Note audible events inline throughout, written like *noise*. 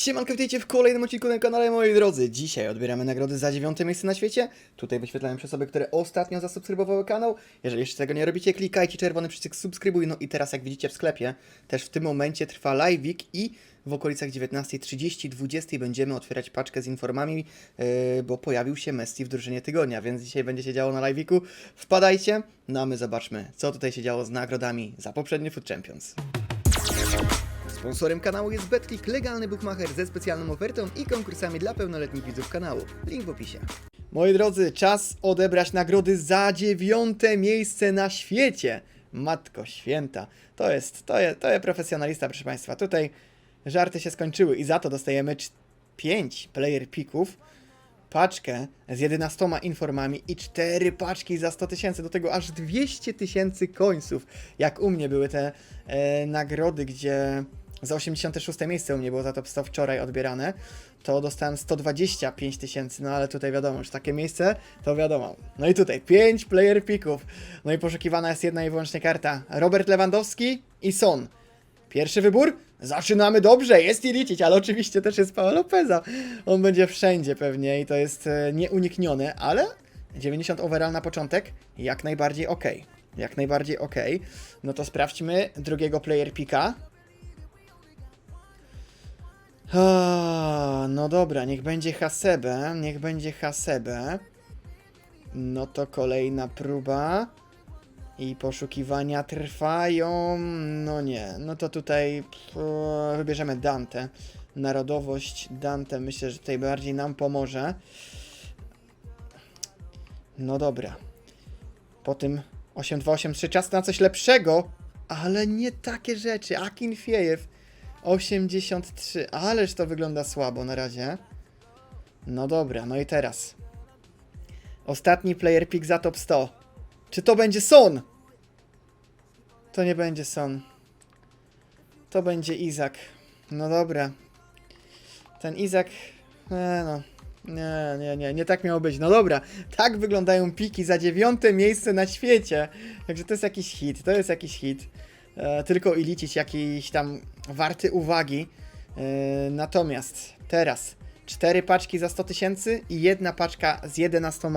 Siemanko, witajcie w kolejnym odcinku na kanale, moi drodzy. Dzisiaj odbieramy nagrody za dziewiąte miejsce na świecie. Tutaj wyświetlałem się osoby, które ostatnio zasubskrybowały kanał. Jeżeli jeszcze tego nie robicie, klikajcie czerwony przycisk subskrybuj. No i teraz, jak widzicie w sklepie, też w tym momencie trwa live'ik i w okolicach 19.30, 20 będziemy otwierać paczkę z informami, yy, bo pojawił się Messi w drużynie tygodnia, więc dzisiaj będzie się działo na live'iku. Wpadajcie, no a my zobaczmy, co tutaj się działo z nagrodami za poprzednie Food Champions. Sponsorem kanału jest Betclick, legalny bookmacher ze specjalną ofertą i konkursami dla pełnoletnich widzów kanału. Link w opisie. Moi drodzy, czas odebrać nagrody za dziewiąte miejsce na świecie. Matko święta. To jest, to jest, to jest profesjonalista, proszę Państwa. Tutaj żarty się skończyły i za to dostajemy 5 player picków, paczkę z 11 informami i 4 paczki za 100 tysięcy, do tego aż 200 tysięcy końców. Jak u mnie były te e, nagrody, gdzie za 86 miejsce u mnie było za top 100 wczoraj odbierane, to dostałem 125 tysięcy, no ale tutaj wiadomo, że takie miejsce, to wiadomo. No i tutaj 5 player picków, no i poszukiwana jest jedna i wyłącznie karta. Robert Lewandowski i Son. Pierwszy wybór? Zaczynamy dobrze, jest liczyć, ale oczywiście też jest Paolo Lopeza. On będzie wszędzie pewnie i to jest e, nieuniknione, ale 90 overall na początek, jak najbardziej ok. Jak najbardziej ok. No to sprawdźmy drugiego player picka. Ah, no dobra, niech będzie Hasebe, niech będzie Hasebe. No to kolejna próba. I poszukiwania trwają. No nie, no to tutaj wybierzemy Dante. Narodowość Dante myślę, że tutaj bardziej nam pomoże. No dobra. Po tym 8283 czas na coś lepszego, ale nie takie rzeczy. Akin Fiejew 83, ależ to wygląda słabo na razie. No dobra, no i teraz. Ostatni player pick za top 100. Czy to będzie Son? To nie będzie Son. To będzie Izak. No dobra. Ten Izak. E, no. Nie, nie, nie, nie tak miało być. No dobra, tak wyglądają piki za dziewiąte miejsce na świecie. Także to jest jakiś hit, to jest jakiś hit. E, tylko i liczyć jakiś tam warty uwagi. E, natomiast teraz cztery paczki za 100 tysięcy i jedna paczka z 11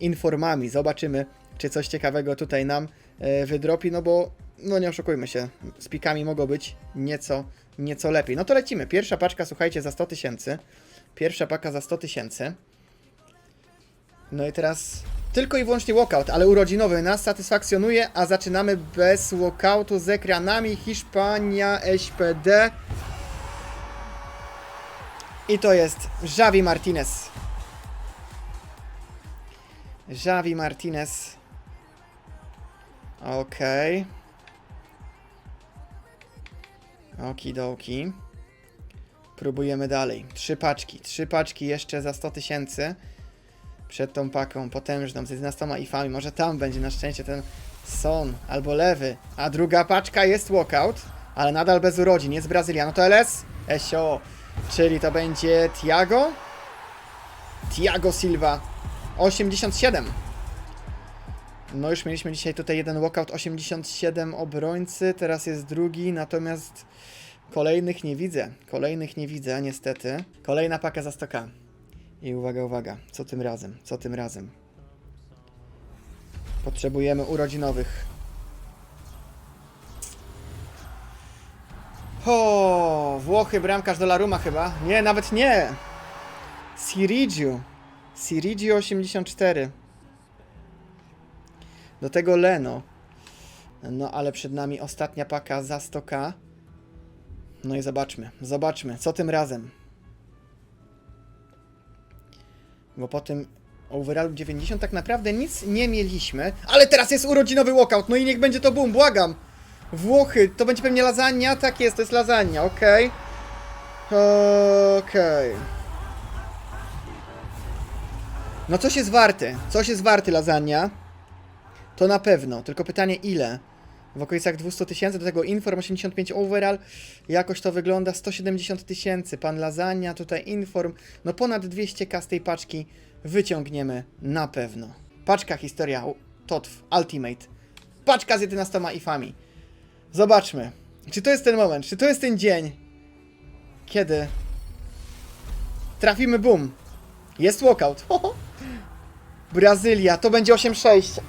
informami. Zobaczymy, czy coś ciekawego tutaj nam e, wydropi, no bo no nie oszukujmy się, z pikami mogło być nieco, nieco lepiej. No to lecimy. Pierwsza paczka, słuchajcie, za 100 tysięcy. Pierwsza paka za 100 tysięcy. No i teraz tylko i wyłącznie walkout, ale urodzinowy nas satysfakcjonuje, a zaczynamy bez walkoutu z ekranami Hiszpania SPD. I to jest Javi Martinez. Javi Martinez. Okej. Okidoki. Próbujemy dalej. Trzy paczki. Trzy paczki jeszcze za 100 tysięcy. Przed tą paką potężną z 11 ifami. Może tam będzie na szczęście ten Son albo lewy. A druga paczka jest walkout, ale nadal bez urodzin. Jest Brazylia. No to LS. Esio. Czyli to będzie Tiago. Tiago Silva. 87. No już mieliśmy dzisiaj tutaj jeden walkout, 87 obrońcy, teraz jest drugi, natomiast kolejnych nie widzę. Kolejnych nie widzę, niestety. Kolejna paka za 100k. I uwaga, uwaga, co tym razem, co tym razem? Potrzebujemy urodzinowych. O, Włochy, bramkarz do Laruma chyba. Nie, nawet nie. Sirigiu. Sirigiu 84. Do tego Leno. No ale przed nami ostatnia paka za 100k. No i zobaczmy, zobaczmy, co tym razem. Bo po tym overallu 90 tak naprawdę nic nie mieliśmy. Ale teraz jest urodzinowy walkout, no i niech będzie to boom, błagam. Włochy, to będzie pewnie lasagna? Tak jest, to jest lasagna, okej. Okej. No coś jest warty, coś jest warty lasagna. To na pewno, tylko pytanie ile? W okolicach 200 tysięcy, do tego Inform 85 overall, jakoś to wygląda 170 tysięcy, pan Lasagna, tutaj Inform, no ponad 200k z tej paczki wyciągniemy na pewno. Paczka historia Totw Ultimate, paczka z 11 ifami. Zobaczmy, czy to jest ten moment, czy to jest ten dzień, kiedy Trafimy, boom. Jest walkout. *laughs* Brazylia, to będzie 8-6.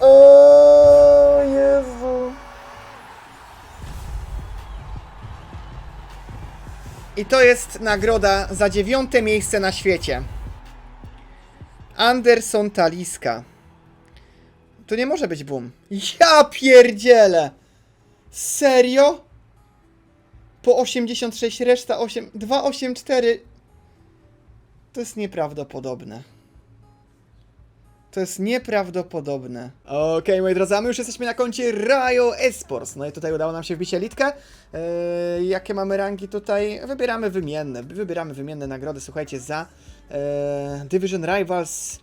I to jest nagroda za dziewiąte miejsce na świecie. Anderson Taliska. To nie może być boom. Ja pierdzielę! Serio? Po 86, reszta 8, 284. To jest nieprawdopodobne. To jest nieprawdopodobne. Okej, moi drodzy, a my już jesteśmy na koncie Rayo Esports. No i tutaj udało nam się wbić elitkę. Eee, jakie mamy rangi tutaj? Wybieramy wymienne. Wybieramy wymienne nagrody, słuchajcie, za eee, Division Rivals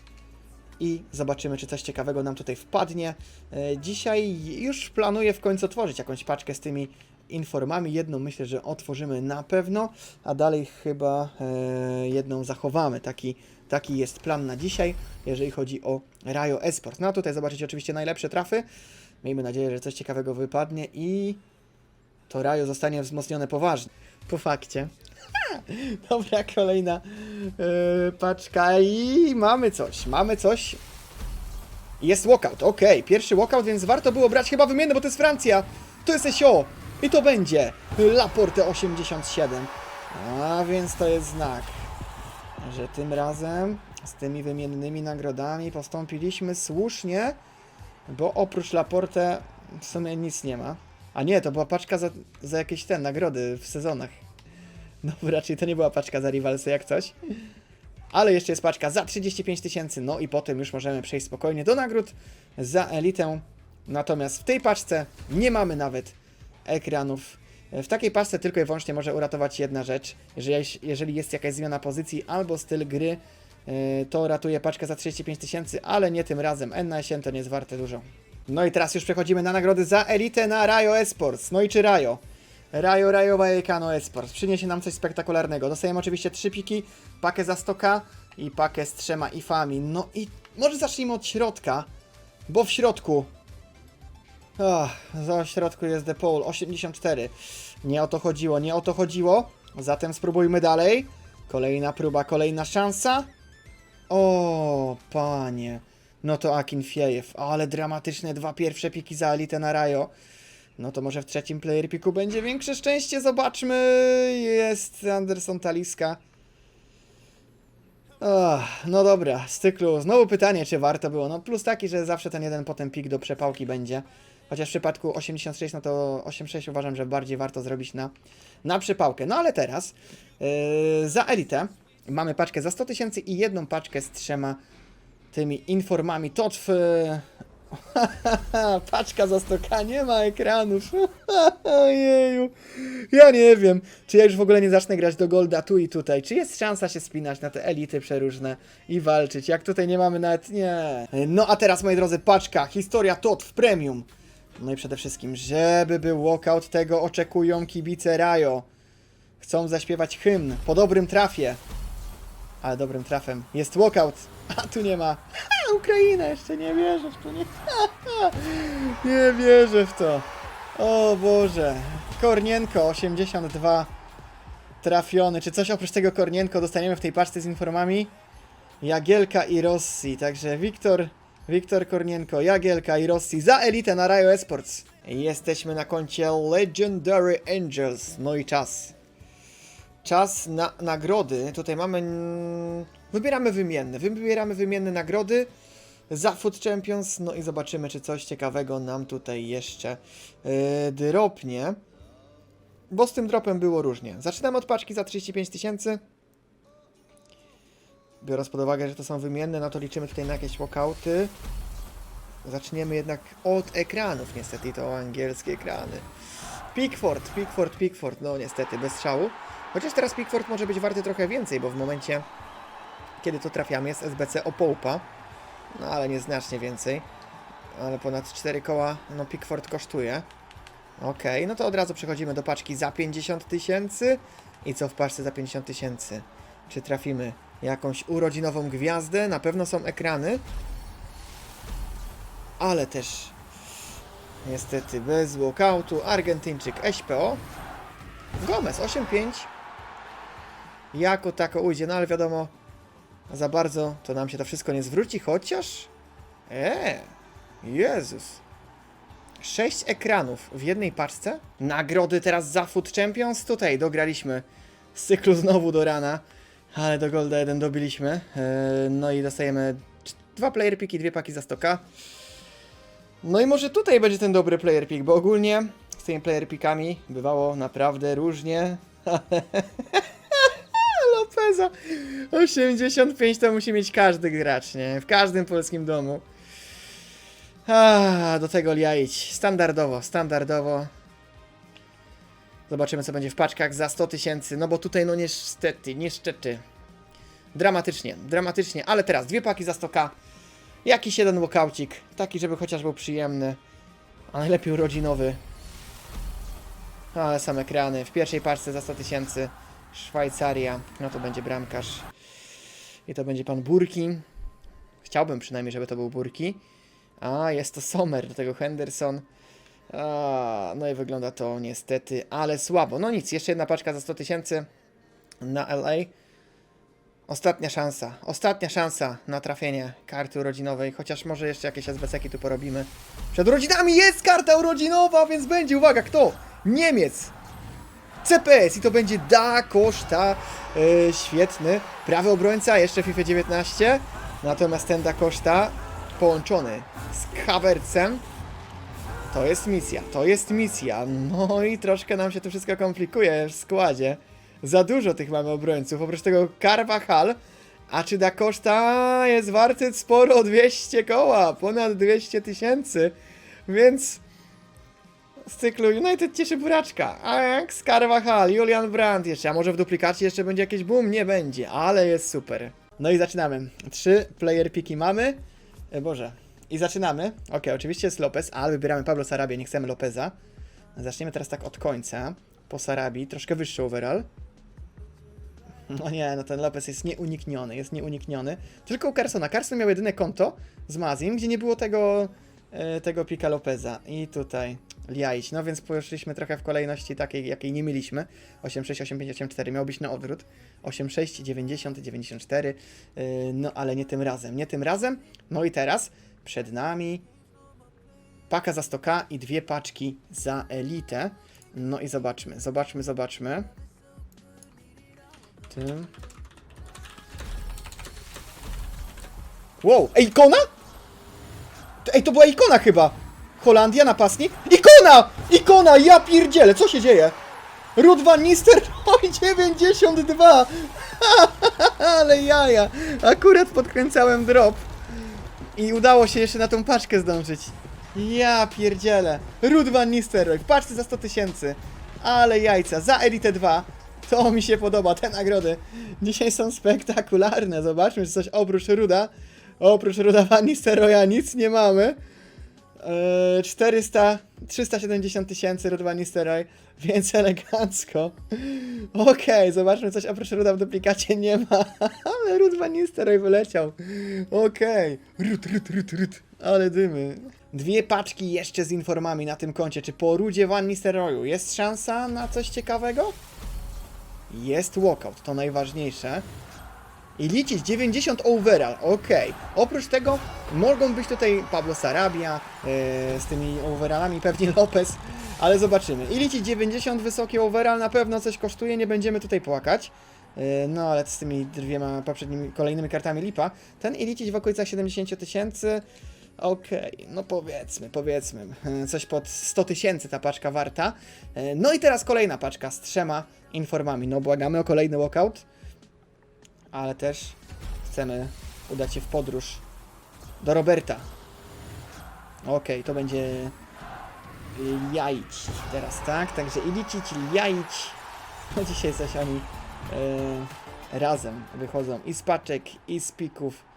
i zobaczymy, czy coś ciekawego nam tutaj wpadnie. E, Dzisiaj już planuję w końcu otworzyć jakąś paczkę z tymi informami. Jedną myślę, że otworzymy na pewno, a dalej chyba e, jedną zachowamy. Taki, taki jest plan na dzisiaj, jeżeli chodzi o Rayo Esport. No tutaj zobaczycie oczywiście najlepsze trafy. Miejmy nadzieję, że coś ciekawego wypadnie i to Rayo zostanie wzmocnione poważnie. Po fakcie. *laughs* Dobra, kolejna yy, paczka i mamy coś, mamy coś. Jest walkout, okej, pierwszy walkout, więc warto było brać chyba wymienny, bo to jest Francja. To jest SO i to będzie Laporte 87. A więc to jest znak, że tym razem z tymi wymiennymi nagrodami postąpiliśmy słusznie, bo oprócz Laporte w sumie nic nie ma. A nie, to była paczka za, za jakieś te nagrody w sezonach. No raczej to nie była paczka za Rivalsy jak coś. Ale jeszcze jest paczka za 35 tysięcy, no i potem już możemy przejść spokojnie do nagród za elitę. Natomiast w tej paczce nie mamy nawet ekranów. W takiej paczce tylko i wyłącznie może uratować jedna rzecz. Jeżeli, jeżeli jest jakaś zmiana pozycji albo styl gry, yy, to ratuje paczkę za 35 tysięcy, ale nie tym razem. N na 8 to nie jest warte dużo. No i teraz już przechodzimy na nagrody za elitę na Rayo Esports. No i czy Rayo? Rayo Rayo Vallecano Esports przyniesie nam coś spektakularnego. Dostajemy oczywiście trzy piki, pakę za 100k i pakę z trzema ifami. No i może zacznijmy od środka, bo w środku... Oh, za środku jest The Pole 84. Nie o to chodziło, nie o to chodziło. Zatem spróbujmy dalej. Kolejna próba, kolejna szansa. O, panie. No to Akin Fiejew, ale dramatyczne dwa pierwsze piki za elitę na Rayo. No to może w trzecim player piku będzie większe szczęście. Zobaczmy. Jest Anderson Taliska. Oh, no dobra, z cyklu. Znowu pytanie, czy warto było. No plus taki, że zawsze ten jeden potem pik do przepałki będzie. Chociaż w przypadku 86, no to 86 uważam, że bardziej warto zrobić na, na przepałkę. No ale teraz yy, za elitę mamy paczkę za 100 tysięcy i jedną paczkę z trzema tymi informami. Totw *laughs* Paczka za stoka, nie ma ekranów. *laughs* Ojeju. Ja nie wiem, czy ja już w ogóle nie zacznę grać do Golda tu i tutaj. Czy jest szansa się spinać na te elity przeróżne i walczyć? Jak tutaj nie mamy nawet... Nie. No a teraz, moi drodzy, paczka. Historia TOT w premium. No i przede wszystkim, żeby był walkout, tego oczekują kibice Rajo. Chcą zaśpiewać hymn po dobrym trafie. Ale dobrym trafem jest walkout, *laughs* a tu nie ma. Ha, Ukraina, jeszcze nie wierzę w to, nie. *laughs* nie wierzę w to. O Boże. Kornienko 82 trafiony. Czy coś oprócz tego Kornienko dostaniemy w tej paczce z informami? Jagielka i Rossi. Także Wiktor, Wiktor Kornienko, Jagielka i Rossi za elitę na Rayo Esports. Jesteśmy na koncie Legendary Angels. No i czas. Czas na nagrody. Tutaj mamy. Wybieramy wymienne. Wybieramy wymienne nagrody za Food Champions. No i zobaczymy, czy coś ciekawego nam tutaj jeszcze yy, dropnie. Bo z tym dropem było różnie. Zaczynamy od paczki za 35 tysięcy. Biorąc pod uwagę, że to są wymienne, no to liczymy tutaj na jakieś walkouty. Zaczniemy jednak od ekranów, niestety to angielskie ekrany. Pickford, Pickford, Pickford, no niestety bez strzału. Chociaż teraz Pickford może być warty trochę więcej, bo w momencie, kiedy to trafiamy, jest SBC Opołpa. No ale nieznacznie więcej. Ale ponad 4 koła, no Pickford kosztuje. Okej, no to od razu przechodzimy do paczki za 50 tysięcy. I co w paczce za 50 tysięcy? Czy trafimy jakąś urodzinową gwiazdę? Na pewno są ekrany. Ale też niestety bez walkoutu Argentyńczyk SPO. Gomez 8-5. Jako tako ujdzie, no ale wiadomo, za bardzo to nam się to wszystko nie zwróci, chociaż... Eee, Jezus. Sześć ekranów w jednej paczce. Nagrody teraz za Food Champions. Tutaj dograliśmy z cyklu znowu do rana, ale do Golda 1 dobiliśmy. Eee, no i dostajemy dwa player piki, dwie paki za 100k. No i może tutaj będzie ten dobry player pick, bo ogólnie z tymi player pickami bywało naprawdę różnie. *laughs* Lopeza 85 to musi mieć każdy gracz, nie? W każdym polskim domu. A, do tego liaić. Standardowo, standardowo. Zobaczymy, co będzie w paczkach za 100 tysięcy. No bo tutaj, no niestety, niestety. Dramatycznie, dramatycznie. Ale teraz dwie paki za 100k. Jakiś jeden walkaucik. Taki, żeby chociaż był przyjemny. A najlepiej urodzinowy. Ale same ekrany. W pierwszej paczce za 100 tysięcy. Szwajcaria. No to będzie bramkarz. I to będzie pan Burki. Chciałbym przynajmniej, żeby to był Burki. A, jest to Sommer, do tego Henderson. A, no i wygląda to niestety, ale słabo. No nic, jeszcze jedna paczka za 100 tysięcy na LA. Ostatnia szansa, ostatnia szansa na trafienie karty urodzinowej, chociaż może jeszcze jakieś SBC-ki tu porobimy. Przed urodzinami jest karta urodzinowa, więc będzie, uwaga, kto? Niemiec! CPS i to będzie Da Costa, e, świetny, prawy obrońca, jeszcze FIFA 19, natomiast ten Da Costa połączony z Havertzem, to jest misja, to jest misja, no i troszkę nam się to wszystko komplikuje w składzie, za dużo tych mamy obrońców, oprócz tego Carvajal, a czy Da Costa jest warty sporo 200 koła, ponad 200 tysięcy, więc z cyklu United cieszy buraczka. Ajax, Carvajal, Julian Brandt jeszcze, a może w duplikacie jeszcze będzie jakieś boom? Nie będzie, ale jest super. No i zaczynamy. Trzy player piki mamy. E, Boże. I zaczynamy. Ok, oczywiście jest Lopez, ale wybieramy Pablo Sarabia, nie chcemy Lopeza. Zaczniemy teraz tak od końca. Po Sarabi, troszkę wyższy overall. No nie, no ten Lopez jest nieunikniony, jest nieunikniony. Tylko u Carsona. Carson miał jedyne konto z Mazim, gdzie nie było tego, e, tego pika Lopeza. I tutaj Liaić. No więc poszliśmy trochę w kolejności takiej, jakiej nie mieliśmy. 86, 85, 84 miał być na odwrót. 86, 90, 94. Yy, no ale nie tym razem, nie tym razem. No i teraz przed nami paka za 100k i dwie paczki za elitę. No i zobaczmy, zobaczmy, zobaczmy. Tym. Wow, ej, ikona? Ej, to była ikona chyba! Holandia, napastnik? Ikona! Ikona! Ja pierdzielę, co się dzieje? Ruud van Nistelrooy *laughs* 92! *laughs* Ale jaja! Akurat podkręcałem drop. I udało się jeszcze na tą paczkę zdążyć. Ja pierdzielę. Ruud van Nistelrooy paczce za 100 tysięcy. Ale jajca. Za Elite 2. To mi się podoba, te nagrody. Dzisiaj są spektakularne. Zobaczmy, czy coś oprócz Ruda. Oprócz Ruda van Nistelrooya nic nie mamy. Eee, 400, 370 tysięcy Ruud van Nistelrooy, *laughs* więc elegancko. Okej, zobaczmy coś oprócz Ruda w duplikacie nie ma, *laughs* ale Ruud van Nistelrooy wyleciał. Okej, Rud, Rud, Rud, Rud, ale dymy. Dwie paczki jeszcze z informami na tym koncie. Czy po Rudzie van Nistelrooyu jest szansa na coś ciekawego? Jest walkout, to najważniejsze. I liczyć 90 overall, ok. Oprócz tego mogą być tutaj Pablo Sarabia e, z tymi overallami, pewnie *laughs* Lopez, ale zobaczymy. I liczyć 90 wysoki overall na pewno coś kosztuje, nie będziemy tutaj płakać. E, no ale z tymi dwiema poprzednimi, kolejnymi kartami lipa. Ten i liczyć w okolicach 70 tysięcy. Okej, no powiedzmy, powiedzmy, e, coś pod 100 tysięcy ta paczka warta. No i teraz kolejna paczka z trzema informami. No błagamy o kolejny walkout ale też chcemy udać się w podróż do Roberta. Okej, to będzie jajć teraz, tak? Także i liczyć, i jajć. No dzisiaj coś oni e, razem wychodzą i z paczek, i z pików.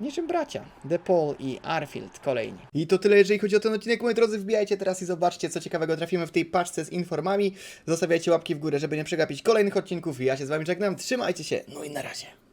Niczym bracia. DePaul i Arfield kolejni. I to tyle, jeżeli chodzi o ten odcinek. Moi drodzy, wbijajcie teraz i zobaczcie, co ciekawego trafimy w tej paczce z informami. Zostawiajcie łapki w górę, żeby nie przegapić kolejnych odcinków. Ja się z wami żegnam. Trzymajcie się. No i na razie.